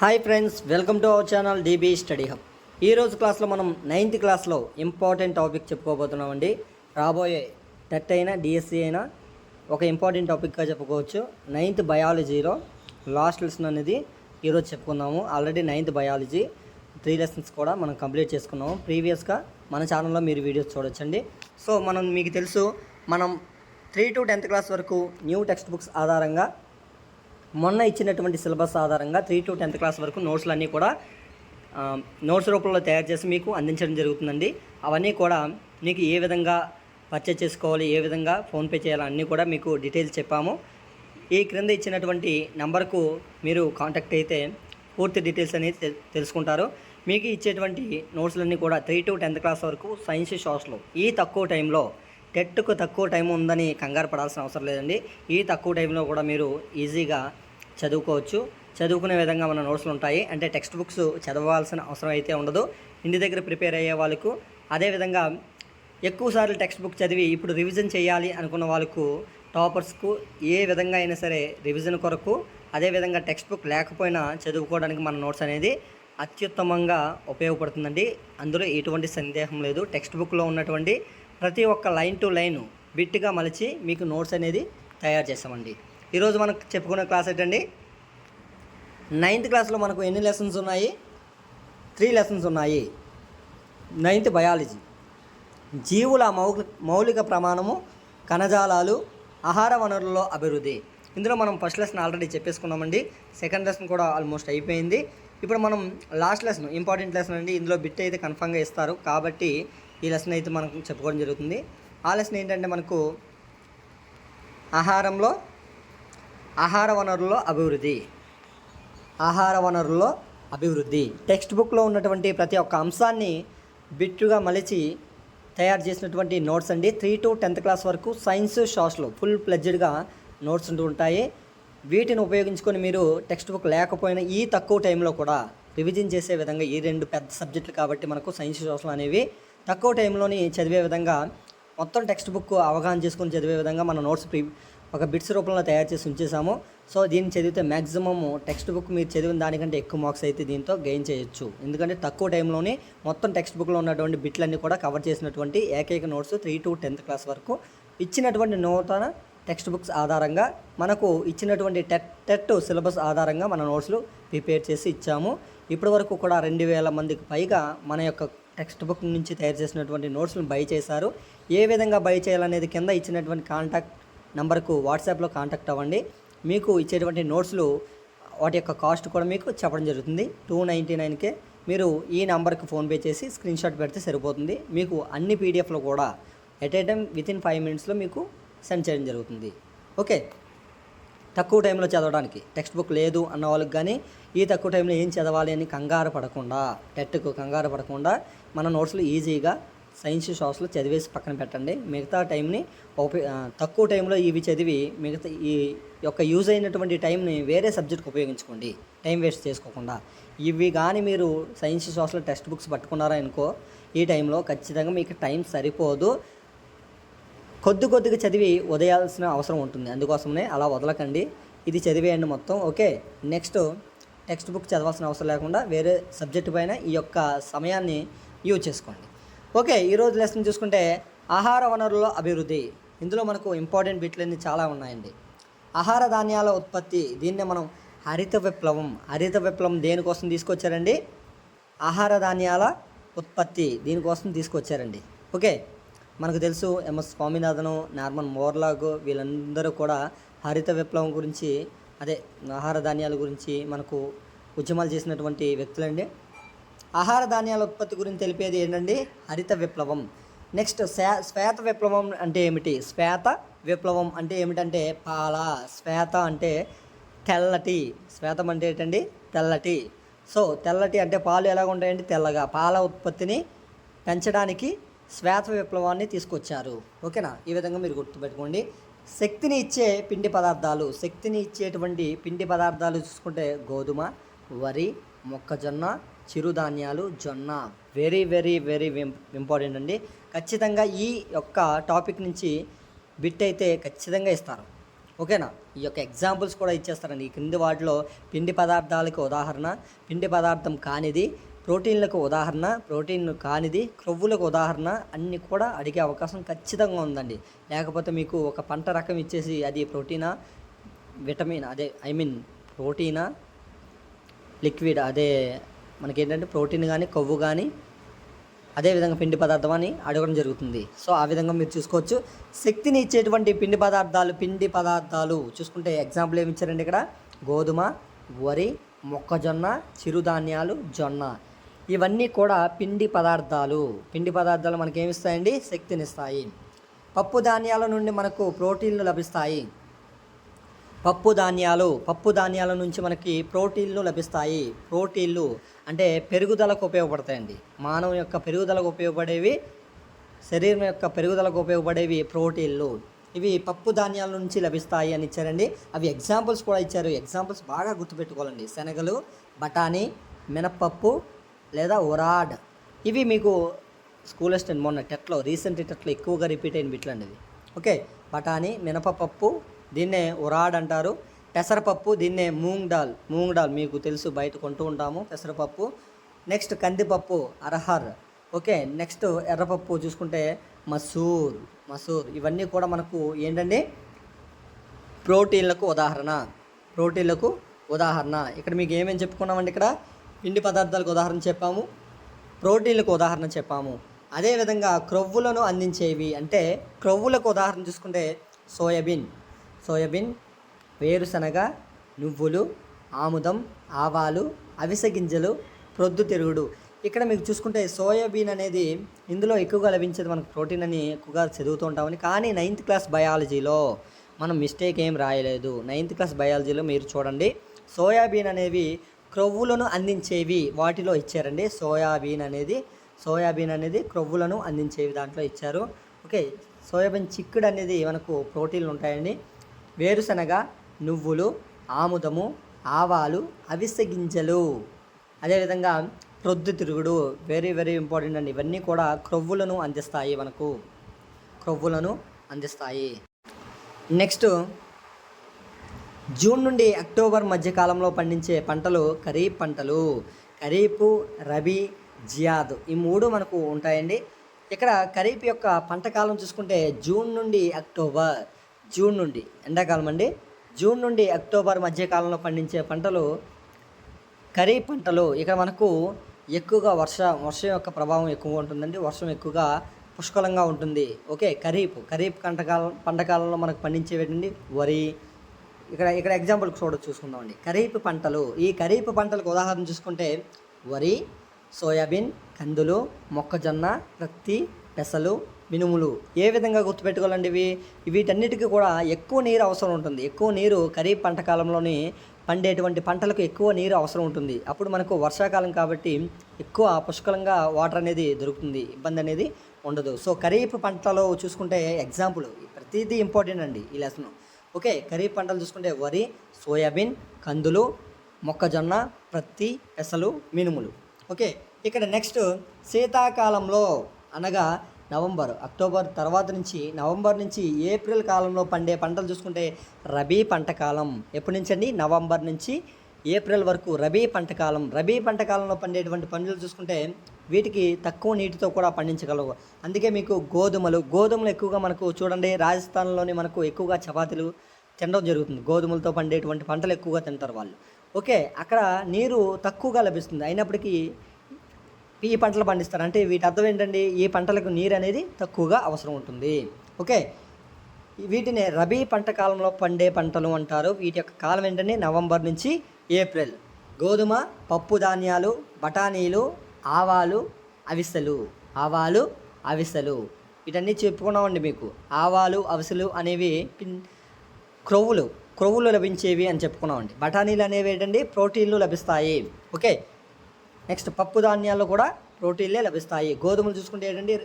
Hi friends welcome to our channel DB study hub ఈరోజు క్లాస్లో మనం నైన్త్ క్లాస్లో ఇంపార్టెంట్ టాపిక్ చెప్పుకోబోతున్నామండి. రాబోయే టెట్ అయినా డిఎస్సి అయినా ఒక ఇంపార్టెంట్ టాపిక్గా చెప్పుకోవచ్చు. నైన్త్ బయాలజీలో లాస్ట్ లెసన్ అనేది ఈరోజు చెప్పుకుందాము. Already ninth biology three lessons కూడా మనం కంప్లీట్ చేసుకున్నాము. ప్రీవియస్గా మన ఛానల్లో మీరు వీడియోస్ చూడొచ్చండి. సో మనం మీకు తెలుసు మనం త్రీ టు టెన్త్ క్లాస్ వరకు న్యూ టెక్స్ట్ బుక్స్ ఆధారంగా మొన్న ఇచ్చినటువంటి సిలబస్ ఆధారంగా త్రీ టు టెన్త్ క్లాస్ వరకు నోట్స్లు అన్నీ కూడా నోట్స్ రూపంలో తయారు చేసి మీకు అందించడం జరుగుతుందండి. అవన్నీ కూడా మీకు ఏ విధంగా పర్చేజ్ చేసుకోవాలి ఏ విధంగా ఫోన్పే చేయాలి అన్నీ కూడా మీకు డీటెయిల్స్ చెప్పాము. ఈ క్రింద ఇచ్చినటువంటి నంబర్కు మీరు కాంటాక్ట్ అయితే పూర్తి డీటెయిల్స్ అనేది తెలుసుకుంటారు. మీకు ఇచ్చేటువంటి నోట్స్లన్నీ కూడా త్రీ టు టెన్త్ క్లాస్ వరకు సైన్స్ సోషల్ ఈ తక్కువ టైంలో టెట్కు తక్కువ టైం ఉందని కంగారు పడాల్సిన అవసరం లేదండి. ఈ తక్కువ టైంలో కూడా మీరు ఈజీగా చదువుకోవచ్చు. చదువుకునే విధంగా మన నోట్స్లు ఉంటాయి. అంటే టెక్స్ట్ బుక్స్ చదవాల్సిన అవసరం అయితే ఉండదు. ఇంటి దగ్గర ప్రిపేర్ అయ్యే వాళ్ళకు అదేవిధంగా ఎక్కువసార్లు టెక్స్ట్ బుక్ చదివి ఇప్పుడు రివిజన్ చేయాలి అనుకున్న వాళ్ళకు టాపర్స్కు ఏ విధంగా అయినా సరే రివిజన్ కొరకు అదేవిధంగా టెక్స్ట్ బుక్ లేకపోయినా చదువుకోవడానికి మన నోట్స్ అనేది అత్యుత్తమంగా ఉపయోగపడుతుందండి. అందులో ఎటువంటి సందేహం లేదు. టెక్స్ట్ బుక్లో ఉన్నటువంటి ప్రతి ఒక్క లైన్ టు లైన్ బిట్గా మలిచి మీకు నోట్స్ అనేది తయారు చేస్తామండి. ఈరోజు మనకు చెప్పుకునే క్లాస్ ఏంటండి? నైన్త్ క్లాస్లో మనకు ఎన్ని లెసన్స్ ఉన్నాయి? త్రీ లెసన్స్ ఉన్నాయి. నైన్త్ బయాలజీ జీవుల మౌ మౌలిక ప్రమాణము కణజాలాలు ఆహార వనరుల్లో అభివృద్ధి. ఇందులో మనం ఫస్ట్ లెసన్ ఆల్రెడీ చెప్పేసుకున్నామండి. సెకండ్ లెసన్ కూడా ఆల్మోస్ట్ అయిపోయింది. ఇప్పుడు మనం లాస్ట్ లెసన్ ఇంపార్టెంట్ లెసన్ అండి. ఇందులో బిట్ అయితే కన్ఫామ్గా ఇస్తారు. కాబట్టి ఈ లెసన్ అయితే మనకు చెప్పుకోవడం జరుగుతుంది. ఆ లెసన్ ఏంటంటే మనకు ఆహారంలో ఆహార వనరుల్లో అభివృద్ధి. ఆహార వనరుల్లో అభివృద్ధి. టెక్స్ట్ బుక్లో ఉన్నటువంటి ప్రతి ఒక్క అంశాన్ని బిట్టుగా మలిచి తయారు చేసినటువంటి నోట్స్ అండి. త్రీ టు టెన్త్ క్లాస్ వరకు సైన్స్ సోషల్ ఫుల్ ప్లెడ్జ్డ్గా నోట్స్ ఉంటూ ఉంటాయి. వీటిని ఉపయోగించుకొని మీరు టెక్స్ట్ బుక్ లేకపోయినా ఈ తక్కువ టైంలో కూడా రివిజన్ చేసే విధంగా ఈ రెండు పెద్ద సబ్జెక్టులు కాబట్టి మనకు సైన్స్ సోషల్ అనేవి తక్కువ టైంలోని చదివే విధంగా మొత్తం టెక్స్ట్ బుక్ అవగాహన చేసుకొని చదివే విధంగా మన నోట్స్ ప్రీ ఒక బిట్స్ రూపంలో తయారు చేసి ఉంచేసాము సో దీన్ని చదివితే మ్యాక్సిమమ్ టెక్స్ట్ బుక్ మీరు చదివిన దానికంటే ఎక్కువ మార్క్స్ అయితే దీంతో గెయిన్ చేయొచ్చు. ఎందుకంటే తక్కువ టైంలోనే మొత్తం టెక్స్ట్ బుక్లో ఉన్నటువంటి బిట్లన్నీ కూడా కవర్ చేసినటువంటి ఏకైక notes three to tenth class వరకు ఇచ్చినటువంటి నూతన టెక్స్ట్ బుక్స్ ఆధారంగా మనకు ఇచ్చినటువంటి టెట్ టెట్ సిలబస్ ఆధారంగా మన నోట్స్లు ప్రిపేర్ చేసి ఇచ్చాము. ఇప్పటి వరకు కూడా రెండు వేల మందికి పైగా మన యొక్క టెక్స్ట్ బుక్ నుంచి తయారు చేసినటువంటి నోట్స్లను బై చేశారు. ఏ విధంగా బై చేయాలనేది కింద ఇచ్చినటువంటి కాంటాక్ట్ నంబర్కు వాట్సాప్లో కాంటాక్ట్ అవ్వండి. మీకు ఇచ్చేటువంటి నోట్స్లు వాటి యొక్క కాస్ట్ కూడా మీకు చెప్పడం జరుగుతుంది. టూ నైంటీ నైన్కే మీరు ఈ నెంబర్కి ఫోన్పే చేసి స్క్రీన్ షాట్ పెడితే సరిపోతుంది. మీకు అన్ని పీడిఎఫ్లు కూడా at a time within five మినిట్స్లో మీకు సెండ్ చేయడం జరుగుతుంది. ఓకే? తక్కువ టైంలో చదవడానికి. టెక్స్ట్ బుక్ లేదు అన్న వాళ్ళకి కానీ ఈ తక్కువ టైంలో ఏం చదవాలి అని కంగారు పడకుండా టెట్కు కంగారు పడకుండా మన నోట్స్లు ఈజీగా సైన్స్ షాప్స్లో చదివేసి పక్కన పెట్టండి. మిగతా టైంని ఉపయో తక్కువ టైంలో ఇవి చదివి మిగతా ఈ యొక్క యూజ్ అయినటువంటి టైంని వేరే సబ్జెక్ట్కి ఉపయోగించుకోండి. టైం వేస్ట్ చేసుకోకుండా. ఇవి కానీ మీరు సైన్స్ షాప్స్లో టెక్స్ట్ బుక్స్ పట్టుకున్నారా అనుకో ఈ టైంలో ఖచ్చితంగా మీకు టైం సరిపోదు. కొద్ది కొద్దిగా చదివి వదిలేయాల్సిన అవసరం ఉంటుంది. అందుకోసమే అలా వదలకండి. ఇది చదివేయండి మొత్తం. ఓకే. నెక్స్ట్ టెక్స్ట్ బుక్ చదవాల్సిన అవసరం లేకుండా వేరే సబ్జెక్టు పైన ఈ యొక్క సమయాన్ని యూజ్ చేసుకోండి. ఓకే ఈరోజు లెసన్ చూసుకుంటే ఆహార వనరుల అభివృద్ధి. ఇందులో మనకు ఇంపార్టెంట్ బిట్లన్నీ చాలా ఉన్నాయండి. ఆహార ధాన్యాల ఉత్పత్తి దీన్నే మనం హరిత విప్లవం హరిత విప్లవం దేనికోసం తీసుకొచ్చారండి? ఆహార ధాన్యాల ఉత్పత్తి దీనికోసం తీసుకొచ్చారండి. ఓకే మనకు తెలుసు ఎంఎస్ స్వామినాథన్ నార్మన్ మోర్లాగ్ వీళ్ళందరూ కూడా హరిత విప్లవం గురించి అదే ఆహార ధాన్యాల గురించి మనకు ఉద్యమాలు చేసినటువంటి వ్యక్తులండి. ఆహార ధాన్యాల ఉత్పత్తి గురించి తెలిపేది ఏంటండి? హరిత విప్లవం. నెక్స్ట్ శ్వే శ్వేత విప్లవం అంటే ఏమిటి? శ్వేత విప్లవం అంటే ఏమిటంటే పాల. శ్వేత అంటే తెల్లటి. శ్వేతం అంటే ఏంటండి? తెల్లటి. సో తెల్లటి అంటే పాలు ఎలా ఉంటాయండి? తెల్లగా. పాల ఉత్పత్తిని పెంచడానికి శ్వేత విప్లవాన్ని తీసుకొచ్చారు. ఓకేనా? ఈ విధంగా మీరు గుర్తుపెట్టుకోండి. శక్తిని ఇచ్చే పిండి పదార్థాలు. శక్తిని ఇచ్చేటువంటి పిండి పదార్థాలు చూసుకుంటే గోధుమ వరి మొక్కజొన్న చిరుధాన్యాలు జొన్న. వెరీ వెరీ వెరీ ఇంపార్టెంట్ అండి. ఖచ్చితంగా ఈ యొక్క టాపిక్ నుంచి బిట్ అయితే ఖచ్చితంగా ఇస్తారు. ఓకేనా ఈ యొక్క ఎగ్జాంపుల్స్ కూడా ఇచ్చేస్తారండి ఈ క్రింది వాటిలో పిండి పదార్థాలకు ఉదాహరణ పిండి పదార్థం కానిది ప్రోటీన్లకు ఉదాహరణ ప్రోటీన్ కానిది క్రొవ్వులకు ఉదాహరణ అన్ని కూడా అడిగే అవకాశం ఖచ్చితంగా ఉందండి. లేకపోతే మీకు ఒక పంట రకం ఇచ్చేసి అది ప్రోటీనా విటమిన్ అదే ఐ మీన్ ప్రోటీనా లిక్విడ్ అదే మనకేంటంటే ప్రోటీన్ కానీ కొవ్వు కానీ అదేవిధంగా పిండి పదార్థం అని అడగడం జరుగుతుంది. సో ఆ విధంగా మీరు చూసుకోవచ్చు. శక్తిని ఇచ్చేటువంటి పిండి పదార్థాలు పిండి పదార్థాలు చూసుకుంటే ఎగ్జాంపుల్ ఏమి ఇచ్చారండి ఇక్కడ? గోధుమ వరి మొక్కజొన్న చిరుధాన్యాలు జొన్న. ఇవన్నీ కూడా పిండి పదార్థాలు. పిండి పదార్థాలు మనకేమిస్తాయండి శక్తినిస్తాయి పప్పు ధాన్యాల నుండి మనకు ప్రోటీన్లు లభిస్తాయి. పప్పు ధాన్యాలు పప్పు ధాన్యాల నుంచి మనకి ప్రోటీన్లు లభిస్తాయి. ప్రోటీన్లు అంటే పెరుగుదలకు ఉపయోగపడతాయండి. మానవ యొక్క పెరుగుదలకు ఉపయోగపడేవి శరీరం యొక్క పెరుగుదలకు ఉపయోగపడేవి ప్రోటీన్లు. ఇవి పప్పు ధాన్యాల నుంచి లభిస్తాయి అని ఇచ్చారండి. అవి ఎగ్జాంపుల్స్ కూడా ఇచ్చారు. ఎగ్జాంపుల్స్ బాగా గుర్తుపెట్టుకోవాలండి. శనగలు బఠానీ మినప్పప్పు లేదా ఒరాడ్ ఇవి మీకు స్కూల్ అసిస్టెంట్ మొన్న టెట్లో రీసెంట్ టెట్లో ఎక్కువగా రిపీట్ అయిన బిట్లండి అండి ఓకే? బఠానీ మినపపప్పు దీన్నే ఉరాడ్ అంటారు. పెసరపప్పు దీన్నే మూంగ్ దాల్. మూంగ్ దాల్ మీకు తెలుసు బయట కొంటూ ఉంటాము పెసరపప్పు. నెక్స్ట్ కందిపప్పు అర్హర్. ఓకే నెక్స్ట్ ఎర్రపప్పు చూసుకుంటే మసూర్ మసూర్. ఇవన్నీ కూడా మనకు ఏంటండి? ప్రోటీన్లకు ఉదాహరణ. ప్రోటీన్లకు ఉదాహరణ. ఇక్కడ మీకు ఏమేమి చెప్పుకున్నామండి ఇక్కడ? పిండి పదార్థాలకు ఉదాహరణ చెప్పాము. ప్రోటీన్లకు ఉదాహరణ చెప్పాము. అదేవిధంగా క్రొవ్వులను అందించేవి అంటే క్రొవ్వులకు ఉదాహరణ చూసుకుంటే సోయాబీన్. సోయాబీన్ వేరుశనగ నువ్వులు ఆముదం ఆవాలు అవిసె గింజలు ప్రొద్దుతిరుగుడు ఇక్కడ మీకు చూసుకుంటే సోయాబీన్ అనేది ఇందులో ఎక్కువగా లభించేది మనకు ప్రోటీన్ అని ఎక్కువగా చదువుతూ ఉంటామని కానీ నైన్త్ క్లాస్ బయాలజీలో మనం మిస్టేక్ ఏం రాయలేదు. నైన్త్ క్లాస్ బయాలజీలో మీరు చూడండి సోయాబీన్ అనేవి క్రొవ్వులను అందించేవి వాటిలో ఇచ్చారండి. సోయాబీన్ అనేది సోయాబీన్ అనేది క్రొవ్వులను అందించేవి దాంట్లో ఇచ్చారు. ఓకే సోయాబీన్ చిక్కుడు అనేది మనకు ప్రోటీన్లు ఉంటాయండి. వేరుశనగ నువ్వులు ఆముదము ఆవాలు అవిసె గింజలు. అదేవిధంగా ప్రొద్దుతిరుగుడు వెరీ వెరీ ఇంపార్టెంట్ అండి. ఇవన్నీ కూడా క్రొవ్వులను అందిస్తాయి మనకు. క్రొవ్వులను అందిస్తాయి. నెక్స్ట్ జూన్ నుండి అక్టోబర్ మధ్యకాలంలో పండించే పంటలు ఖరీఫ్ పంటలు. ఖరీఫ్ రబీ జియాద్ ఈ మూడు మనకు ఉంటాయండి. ఇక్కడ ఖరీఫ్ యొక్క పంట కాలం చూసుకుంటే జూన్ నుండి అక్టోబర్. జూన్ నుండి ఎండాకాలం అండి. జూన్ నుండి అక్టోబర్ మధ్య కాలంలో పండించే పంటలు ఖరీఫ్ పంటలు. ఇక్కడ మనకు ఎక్కువగా వర్ష వర్షం యొక్క ప్రభావం ఎక్కువగా ఉంటుందండి. వర్షం ఎక్కువగా పుష్కలంగా ఉంటుంది. ఓకే ఖరీఫ్. ఖరీఫ్ పంటకాలం పంటకాలంలో మనకు పండించేవేటండి వరి. ఇక్కడ ఇక్కడ ఎగ్జాంపుల్ చూడ చూసుకుందామండి ఖరీఫ్ పంటలు. ఈ ఖరీఫ్ పంటలకు ఉదాహరణ చూసుకుంటే వరి సోయాబీన్ కందులు మొక్కజొన్న పత్తి పెసలు మినుములు. ఏ విధంగా గుర్తుపెట్టుకోవాలండి ఇవి? వీటన్నిటికీ కూడా ఎక్కువ నీరు అవసరం ఉంటుంది. ఎక్కువ నీరు ఖరీఫ్ పంట కాలంలోని పండేటువంటి పంటలకు ఎక్కువ నీరు అవసరం ఉంటుంది. అప్పుడు మనకు వర్షాకాలం కాబట్టి ఎక్కువ పుష్కలంగా వాటర్ అనేది దొరుకుతుంది. ఇబ్బంది అనేది ఉండదు. సో ఖరీఫ్ పంటలో చూసుకుంటే ఎగ్జాంపుల్ ప్రతిదీ ఇంపార్టెంట్ అండి ఈ లెసన్. ఓకే ఖరీఫ్ పంటలు చూసుకుంటే వరి సోయాబీన్ కందులు మొక్కజొన్న ప్రత్తి పెసలు మినుములు. ఓకే ఇక్కడ నెక్స్ట్ శీతాకాలంలో అనగా నవంబర్ అక్టోబర్ తర్వాత నుంచి నవంబర్ నుంచి ఏప్రిల్ కాలంలో పండే పంటలు చూసుకుంటే రబీ పంట కాలం. ఎప్పటి నుంచి అండి నవంబర్ నుంచి ఏప్రిల్ వరకు రబీ పంట కాలం. రబీ పంట కాలంలో పండేటువంటి పంటలు చూసుకుంటే వీటికి తక్కువ నీటితో కూడా పండించగలవు. అందుకే మీకు గోధుమలు గోధుమలు ఎక్కువగా మనకు చూడండి రాజస్థాన్లోని మనకు ఎక్కువగా చపాతీలు తినడం జరుగుతుంది. గోధుమలతో పండేటువంటి పంటలు ఎక్కువగా తింటారు వాళ్ళు. ఓకే అక్కడ నీరు తక్కువగా లభిస్తుంది. అయినప్పటికీ ఈ పంటలు పండిస్తారు. అంటే వీటి అర్థం ఏంటండి? ఈ పంటలకు నీరు అనేది తక్కువగా అవసరం ఉంటుంది. ఓకే? వీటిని రబీ పంట కాలంలో పండే పంటలు అంటారు. వీటి యొక్క కాలం ఏంటంటే నవంబర్ నుంచి ఏప్రిల్. గోధుమ పప్పు ధాన్యాలు బఠానీలు ఆవాలు అవిసెలు. ఆవాలు అవిసెలు. వీటన్నీ చెప్పుకున్నామండి మీకు. ఆవాలు అవిసెలు అనేవి పిన్- క్రొవ్వులు. క్రొవ్వులు లభించేవి అని చెప్పుకున్నామండి. బఠానీలు అనేవి ఏంటండి? ప్రోటీన్లు లభిస్తాయి. ఓకే? నెక్స్ట్ పప్పు ధాన్యాల్లో కూడా ప్రోటీన్లే లభిస్తాయి. గోధుమలు చూసుకుంటే ఏంటంటే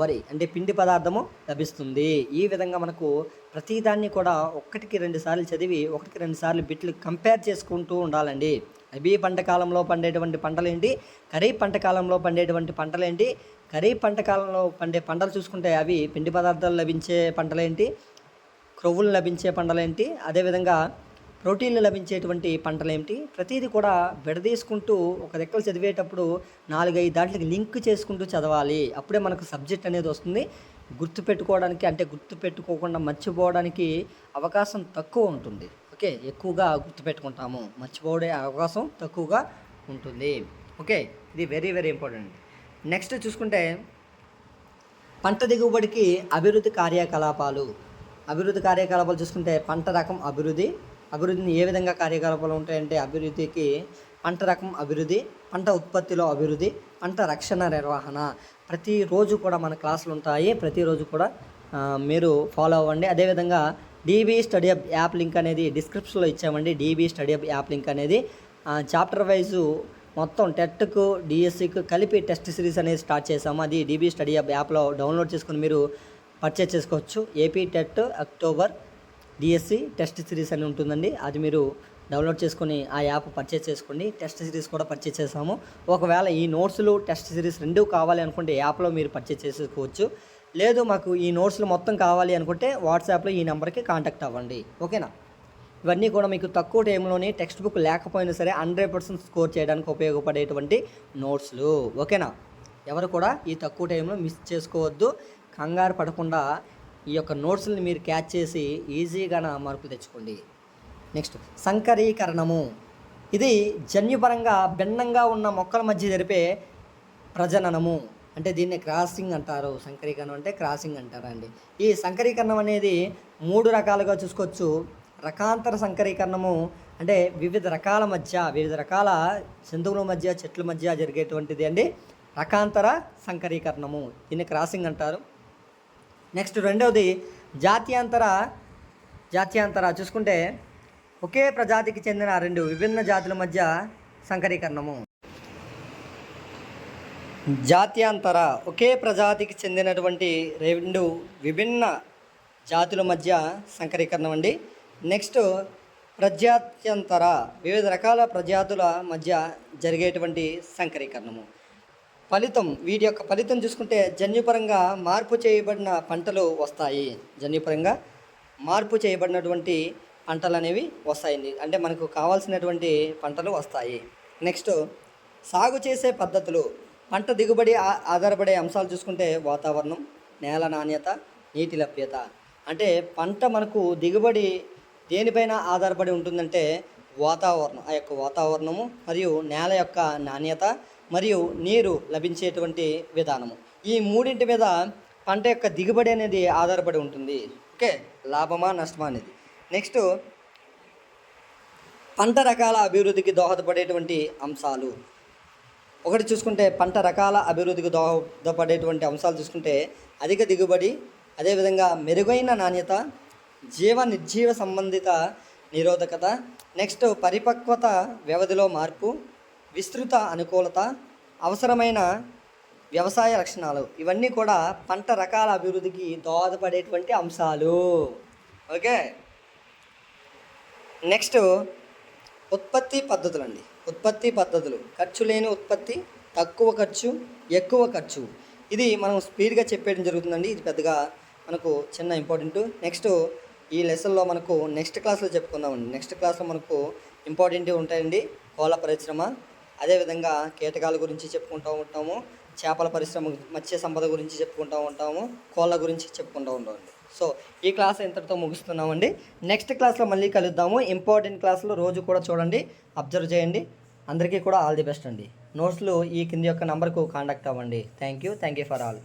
వరి అంటే పిండి పదార్థము లభిస్తుంది. ఈ విధంగా మనకు ప్రతిదాన్ని కూడా ఒకటికి రెండు సార్లు చదివి ఒకటికి రెండు సార్లు బిట్లు కంపేర్ చేసుకుంటూ ఉండాలండి. రబీ పంట కాలంలో పండేటువంటి పంటలేంటి ఖరీఫ్ పంట కాలంలో పండేటువంటి పంటలేంటి ఖరీఫ్ పంట కాలంలో పండే పంటలు చూసుకుంటే అవి పిండి పదార్థాలు లభించే పంటలేంటి క్రొవ్వులు లభించే పంటలేంటి అదేవిధంగా ప్రోటీన్లు లభించేటువంటి పంటలు ఏమిటి? ప్రతిదీ కూడా విడదీసుకుంటూ ఒక రెక్కలు చదివేటప్పుడు నాలుగైదు దాంట్లకి లింక్ చేసుకుంటూ చదవాలి. అప్పుడే మనకు సబ్జెక్ట్ అనేది వస్తుంది. గుర్తుపెట్టుకోవడానికి అంటే గుర్తుపెట్టుకోకుండా మర్చిపోవడానికి అవకాశం తక్కువ ఉంటుంది. ఓకే? ఎక్కువగా గుర్తుపెట్టుకుంటాము. మర్చిపోవడే అవకాశం తక్కువగా ఉంటుంది. ఓకే? ఇది వెరీ వెరీ ఇంపార్టెంట్. నెక్స్ట్ చూసుకుంటే పంట దిగుబడికి అభివృద్ధి కార్యకలాపాలు. అభివృద్ధి కార్యకలాపాలు చూసుకుంటే పంట రకం అభివృద్ధి అభివృద్ధిని ఏ విధంగా కార్యకలాపాలు ఉంటాయంటే అభివృద్ధికి పంట రకం అభివృద్ధి పంట ఉత్పత్తిలో అభివృద్ధి పంట రక్షణ నిర్వహణ. ప్రతిరోజు కూడా మన క్లాసులు ఉంటాయి. ప్రతిరోజు కూడా మీరు ఫాలో అవ్వండి. అదేవిధంగా DB study up app link అనేది డిస్క్రిప్షన్లో ఇచ్చామండి. DB study up app link అనేది చాప్టర్ వైజు మొత్తం టెట్కు డిఎస్సికి కలిపి టెస్ట్ సిరీస్ అనేది స్టార్ట్ చేసాము అది డీబీ స్టడీ అప్ యాప్లో డౌన్లోడ్ చేసుకుని మీరు పర్చేస్ చేసుకోవచ్చు. AP TET October DSC test series అని ఉంటుందండి. అది మీరు డౌన్లోడ్ చేసుకొని ఆ యాప్ పర్చేస్ చేసుకోండి. టెస్ట్ సిరీస్ కూడా పర్చేస్ చేసాము ఒకవేళ ఈ నోట్స్లు టెస్ట్ సిరీస్ రెండూ కావాలి అనుకుంటే యాప్లో మీరు పర్చేస్ చేసుకోవచ్చు. లేదు మాకు ఈ నోట్స్లు మొత్తం కావాలి అనుకుంటే వాట్సాప్లో ఈ నెంబర్కి కాంటాక్ట్ అవ్వండి. ఓకేనా ఇవన్నీ కూడా మీకు తక్కువ టైంలోనే టెక్స్ట్ బుక్ లేకపోయినా సరే హండ్రెడ్ పర్సెంట్ స్కోర్ చేయడానికి ఉపయోగపడేటువంటి నోట్స్లు ఓకేనా ఎవరు కూడా ఈ తక్కువ టైంలో మిస్ చేసుకోవద్దు. కంగారు పడకుండా ఈ యొక్క నోట్స్ని మీరు క్యాచ్ చేసి ఈజీగా మార్పులు తెచ్చుకోండి. నెక్స్ట్ సంకరీకరణము. ఇది జన్యుపరంగా భిన్నంగా ఉన్న మొక్కల మధ్య జరిపే ప్రజననము. అంటే దీన్ని క్రాసింగ్ అంటారు. సంకరీకరణం అంటే క్రాసింగ్ అంటారండి ఈ సంకరీకరణం అనేది మూడు రకాలుగా చూసుకోవచ్చు. రకాంతర సంకరీకరణము అంటే వివిధ రకాల మధ్య వివిధ రకాల జంతువుల మధ్య చెట్ల మధ్య జరిగేటువంటిది అండి. రకాంతర సంకరీకరణము. దీన్ని క్రాసింగ్ అంటారు. నెక్స్ట్ రెండవది జాత్యాంతర జాత్యాంతర చూసుకుంటే ఒకే ప్రజాతికి చెందిన రెండు విభిన్న జాతుల మధ్య సంకరీకరణము. జాత్యాంతర ఒకే ప్రజాతికి చెందినటువంటి రెండు విభిన్న జాతుల మధ్య సంకరీకరణం అండి నెక్స్ట్ ప్రజాత్యంతర వివిధ రకాల ప్రజాతుల మధ్య జరిగేటువంటి సంకరీకరణము. ఫలితం వీటి యొక్క ఫలితం చూసుకుంటే జన్యుపరంగా మార్పు చేయబడిన పంటలు వస్తాయి. జన్యుపరంగా మార్పు చేయబడినటువంటి పంటలు అనేవి వస్తాయండి అంటే మనకు కావాల్సినటువంటి పంటలు వస్తాయి. నెక్స్ట్ సాగు చేసే పద్ధతులు. పంట దిగుబడి ఆధారపడే అంశాలు చూసుకుంటే వాతావరణం నేల నాణ్యత నీటి లభ్యత. అంటే పంట మనకు దిగుబడి దేనిపైన ఆధారపడి ఉంటుందంటే వాతావరణం ఆ యొక్క వాతావరణము మరియు నేల యొక్క నాణ్యత మరియు నీరు లభించేటువంటి విధానము. ఈ మూడింటి మీద పంట యొక్క దిగుబడి అనేది ఆధారపడి ఉంటుంది. ఓకే? లాభమా నష్టమా అనేది. నెక్స్ట్ పంట రకాల అభివృద్ధికి దోహదపడేటువంటి అంశాలు. ఒకటి చూసుకుంటే పంట రకాల అభివృద్ధికి దోహదపడేటువంటి అంశాలు చూసుకుంటే అధిక దిగుబడి అదేవిధంగా మెరుగైన నాణ్యత జీవ నిర్జీవ సంబంధిత నిరోధకత నెక్స్ట్ పరిపక్వత వ్యవధిలో మార్పు విస్తృత అనుకూలత అవసరమైన వ్యవసాయ లక్షణాలు. ఇవన్నీ కూడా పంట రకాల అభివృద్ధికి దోహదపడేటువంటి అంశాలు. ఓకే? నెక్స్ట్ ఉత్పత్తి పద్ధతులు అండి ఉత్పత్తి పద్ధతులు. ఖర్చు లేని ఉత్పత్తి తక్కువ ఖర్చు ఎక్కువ ఖర్చు. ఇది మనం స్పీడ్గా చెప్పేయడం జరుగుతుందండి. ఇది పెద్దగా మనకు చిన్న ఇంపార్టెంట్. నెక్స్ట్ ఈ లెసన్లో మనకు నెక్స్ట్ క్లాస్లో చెప్పుకుందామండి. నెక్స్ట్ క్లాస్లో మనకు ఇంపార్టెంట్ ఉంటాయండి. కోళ్ళ పరిశ్రమ అదేవిధంగా కీటకాల గురించి చెప్పుకుంటూ ఉంటాము చేపల పరిశ్రమ మత్స్య సంపద గురించి చెప్పుకుంటూ ఉంటాము కోళ్ళ గురించి చెప్పుకుంటూ ఉంటామండి. సో ఈ క్లాస్ ఇంతటితో ముగిస్తున్నామండి. నెక్స్ట్ క్లాస్లో మళ్ళీ కలుద్దాము. ఇంపార్టెంట్ క్లాస్లో రోజు కూడా చూడండి అబ్జర్వ్ చేయండి. అందరికీ కూడా ఆల్ ది బెస్ట్ అండి. నోట్స్లు ఈ కింది యొక్క నంబర్కు కాంటాక్ట్ అవ్వండి. Thank you. Thank you for all.